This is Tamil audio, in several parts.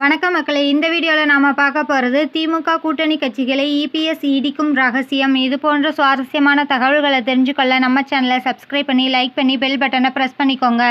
வணக்கம் மக்களை. இந்த வீடியோவில் நாம் பார்க்க போகிறது திமுக கூட்டணி கட்சிகளை இபிஎஸ் இடிக்கும் ரகசியம். இது போன்ற சுவாரஸ்யமான தகவல்களை தெரிஞ்சுக்கொள்ள நம்ம சேனலை சப்ஸ்கிரைப் பண்ணி லைக் பண்ணி பெல் பட்டனை ப்ரெஸ் பண்ணிக்கோங்க.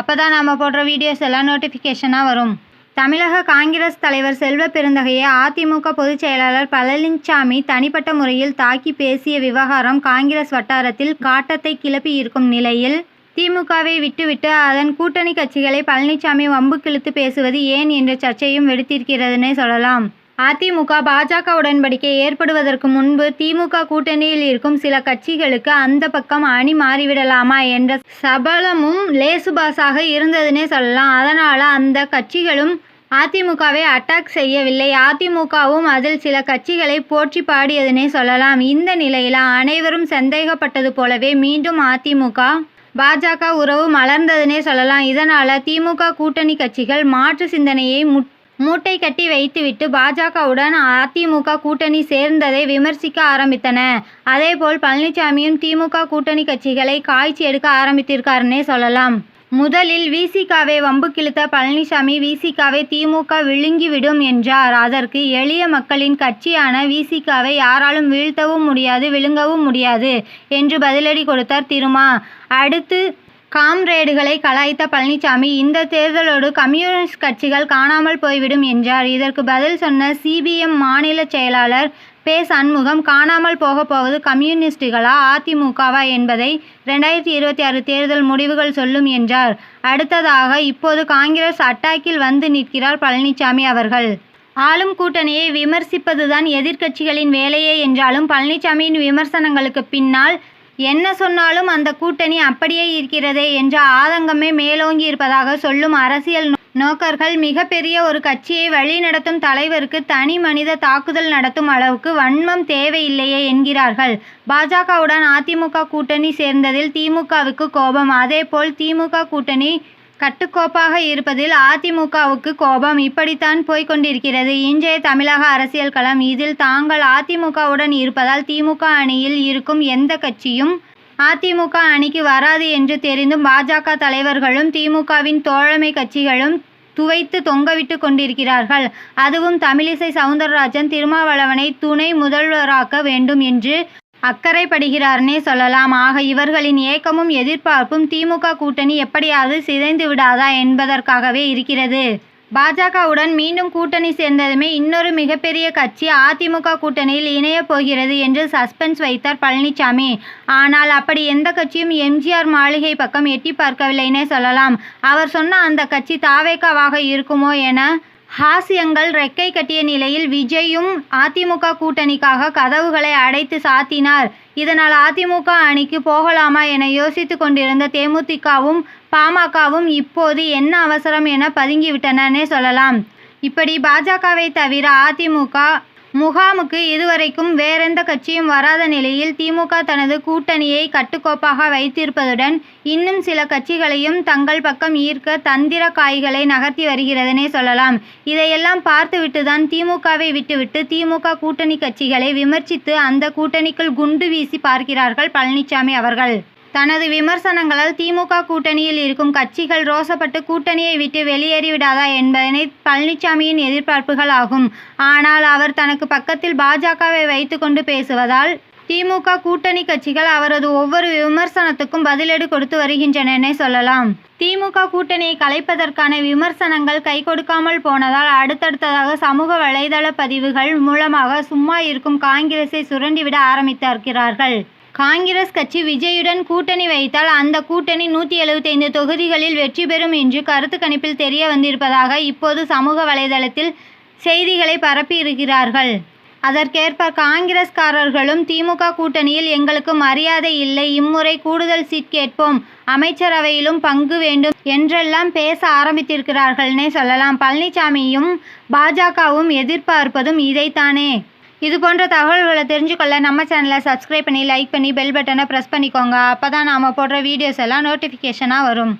அப்போ தான் நாம் போடுற வீடியோஸ் எல்லாம் நோட்டிஃபிகேஷனாக வரும். தமிழக காங்கிரஸ் தலைவர் செல்வ பெருந்தகையை அதிமுக பொதுச் செயலாளர் பழனிசாமி தனிப்பட்ட முறையில் தாக்கி பேசிய விவகாரம் காங்கிரஸ் வட்டாரத்தில் காட்டத்தை கிளப்பி இருக்கும் நிலையில் திமுகவை விட்டுவிட்டு அதன் கூட்டணி கட்சிகளை பழனிசாமி வம்பு கிழித்து பேசுவது ஏன் என்ற சர்ச்சையும் வெடித்திருக்கிறதுனே சொல்லலாம். அதிமுக பாஜக உடன்படிக்கை ஏற்படுவதற்கு முன்பு திமுக கூட்டணியில் இருக்கும் சில கட்சிகளுக்கு அந்த பக்கம் அணி மாறிவிடலாமா என்ற சபலமும் லேசுபாசாக இருந்ததுன்னே சொல்லலாம். அதனால் அந்த கட்சிகளும் அதிமுகவை அட்டாக் செய்யவில்லை. அதிமுகவும் அதில் சில கட்சிகளை போற்றி பாடியதுனே சொல்லலாம். இந்த நிலையில் அனைவரும் சந்தேகப்பட்டது போலவே மீண்டும் அதிமுக பாஜக உறவு மலர்ந்ததுனே சொல்லலாம். இதனால் திமுக கூட்டணி கட்சிகள் மாற்று சிந்தனையை முட் மூட்டை கட்டி வைத்துவிட்டு பாஜகவுடன் அதிமுக கூட்டணி சேர்ந்ததை விமர்சிக்க ஆரம்பித்தன. அதேபோல் பழனிசாமியும் திமுக கூட்டணி கட்சிகளை காய்ச்சி எடுக்க ஆரம்பித்திருக்காருன்னே சொல்லலாம். முதலில் விசிகாவை வம்பு கிழித்த பழனிசாமி விசிகாவை திமுக விழுங்கிவிடும் என்றார். அதற்கு எளிய மக்களின் கட்சியான விசிகாவை யாராலும் வீழ்த்தவும் முடியாது விழுங்கவும் முடியாது என்று பதிலடி கொடுத்தார் திருமா. அடுத்து காம்ரேடுகளை கலாய்த்த பழனிசாமி இந்த தேர்தலோடு கம்யூனிஸ்ட் கட்சிகள் காணாமல் போய்விடும் என்றார். இதற்கு பதில் சொன்ன சிபிஎம் மாநில செயலாளர் பே சண்முகம் காணாமல் போக போவது கம்யூனிஸ்டுகளா அதிமுகவா என்பதை ரெண்டாயிரத்தி இருபத்தி ஆறு தேர்தல் முடிவுகள் சொல்லும் என்றார். அடுத்ததாக இப்போது காங்கிரஸ் அட்டாக்கில் வந்து நிற்கிறார் பழனிசாமி அவர்கள். ஆளும் கூட்டணியை விமர்சிப்பதுதான் எதிர்க்கட்சிகளின் வேலையே என்றாலும் பழனிசாமியின் விமர்சனங்களுக்கு பின்னால் என்ன சொன்னாலும் அந்த கூட்டணி அப்படியே இருக்கிறதே என்ற ஆதங்கமே மேலோங்கி இருப்பதாக சொல்லும் அரசியல் நோக்கர்கள் மிகப்பெரிய ஒரு கட்சியை வழிநடத்தும் தலைவருக்கு தனி மனித தாக்குதல் நடத்தும் அளவுக்கு வன்மம் தேவையில்லையே என்கிறார்கள். பாஜகவுடன் அதிமுக கூட்டணி சேர்ந்ததில் திமுகவுக்கு கோபம். அதேபோல் திமுக கூட்டணி கட்டுக்கோப்பாக இருப்பதில் அதிமுகவுக்கு கோபம். இப்படித்தான் போய்கொண்டிருக்கிறது இன்றைய தமிழக அரசியல் களம். இதில் தாங்கள் அதிமுகவுடன் இருப்பதால் திமுக அணியில் இருக்கும் எந்த கட்சியும் அதிமுக அணிக்கு வராது என்று தெரிந்தும் பாஜக தலைவர்களும் திமுகவின் தோழமை கட்சிகளும் துவைத்து தொங்கவிட்டு கொண்டிருக்கிறார்கள். அதுவும் தமிழிசை சவுந்தரராஜன் திருமாவளவனை துணை முதல்வராக்க வேண்டும் என்று அக்கறைப்படுகிறார்னே சொல்லலாம். ஆக இவர்களின் ஏக்கமும் எதிர்பார்ப்பும் திமுக கூட்டணி எப்படியாவது சிதைந்து விடாதா என்பதற்காகவே இருக்கிறது. பாஜகவுடன் மீண்டும் கூட்டணி சேர்ந்ததுமே இன்னொரு மிகப்பெரிய கட்சி அதிமுக கூட்டணியில் இணையப் போகிறது என்று சஸ்பென்ஸ் வைத்தார் பழனிசாமி ஆனால் அப்படி எந்த கட்சியும் எம்ஜிஆர் மாளிகை பக்கம் எட்டி பார்க்கவில்லைன்னே சொல்லலாம். அவர் சொன்ன அந்த கட்சி தாவேக்காவாக இருக்குமோ என ஹாஸ்யங்கள் ரெக்கை கட்டிய நிலையில் விஜயும் அதிமுக கூட்டணிக்காக கதவுகளை அடைத்து சாத்தினார். இதனால் அதிமுக அணிக்கு போகலாமா என யோசித்து கொண்டிருந்த தேமுதிகவும் பாமகவும் இப்போது என்ன அவசரம் என பதுங்கிவிட்டனே சொல்லலாம். இப்படி பாஜகவை தவிர அதிமுக முகாமுக்கு இதுவரைக்கும் வேறெந்த கட்சியும் வராத நிலையில் திமுக தனது கூட்டணியை கட்டுக்கோப்பாக வைத்திருப்பதுடன் இன்னும் சில கட்சிகளையும் தங்கள் பக்கம் ஈர்க்க தந்திர காய்களை நகர்த்தி வருகிறதனே சொல்லலாம். இதையெல்லாம் பார்த்துவிட்டுதான் திமுகவை விட்டுவிட்டு திமுக கூட்டணி கட்சிகளை விமர்சித்து அந்த கூட்டணிக்குள் குண்டு வீசி பார்க்கிறார்கள் பழனிசாமி அவர்கள். தனது விமர்சனங்களால் திமுக கூட்டணியில் இருக்கும் கட்சிகள் ரோசப்பட்டு கூட்டணியை விட்டு வெளியேறிவிடாதா என்பதனை பழனிசாமியின் எதிர்பார்ப்புகள் ஆகும். ஆனால் அவர் தனக்கு பக்கத்தில் பாஜகவை வைத்துக்கொண்டு பேசுவதால் திமுக கூட்டணி கட்சிகள் அவரது ஒவ்வொரு விமர்சனத்துக்கும் பதிலடி கொடுத்து வருகின்றனனே சொல்லலாம். திமுக கூட்டணியை கலைப்பதற்கான விமர்சனங்கள் கை கொடுக்காமல் போனதால் அடுத்தடுத்ததாக சமூக வலைதள பதிவுகள் மூலமாக சும்மா இருக்கும் காங்கிரஸை சுரண்டிவிட ஆரம்பித்திருக்கிறார்கள். காங்கிரஸ் கட்சி விஜயுடன் கூட்டணி வைத்தால் அந்த கூட்டணி நூற்றி எழுபத்தைந்து தொகுதிகளில் வெற்றி பெறும் என்று கருத்து கணிப்பில் தெரிய வந்திருப்பதாக இப்போது சமூக வலைதளத்தில் செய்திகளை பரப்பியிருக்கிறார்கள். அதற்கேற்ப காங்கிரஸ்காரர்களும் திமுக கூட்டணியில் எங்களுக்கு மரியாதை இல்லை இம்முறை கூடுதல் சீட் கேட்போம் அமைச்சரவையிலும் பங்கு வேண்டும் என்றெல்லாம் பேச ஆரம்பித்திருக்கிறார்கள்னே சொல்லலாம். பழனிசாமியும் பாஜகவும் எதிர்பார்ப்பதும் இதைத்தானே. இது போன்ற தகவல்களை தெரிஞ்சுக்கொள்ள நம்ம சேனலை சப்ஸ்கிரைப் பண்ணி லைக் பண்ணி பெல் பட்டனை ப்ரெஸ் பண்ணிக்கோங்க. அப்போ தான் நாம் போடுற வீடியோஸ் எல்லாம் நோட்டிஃபிகேஷனாக வரும்.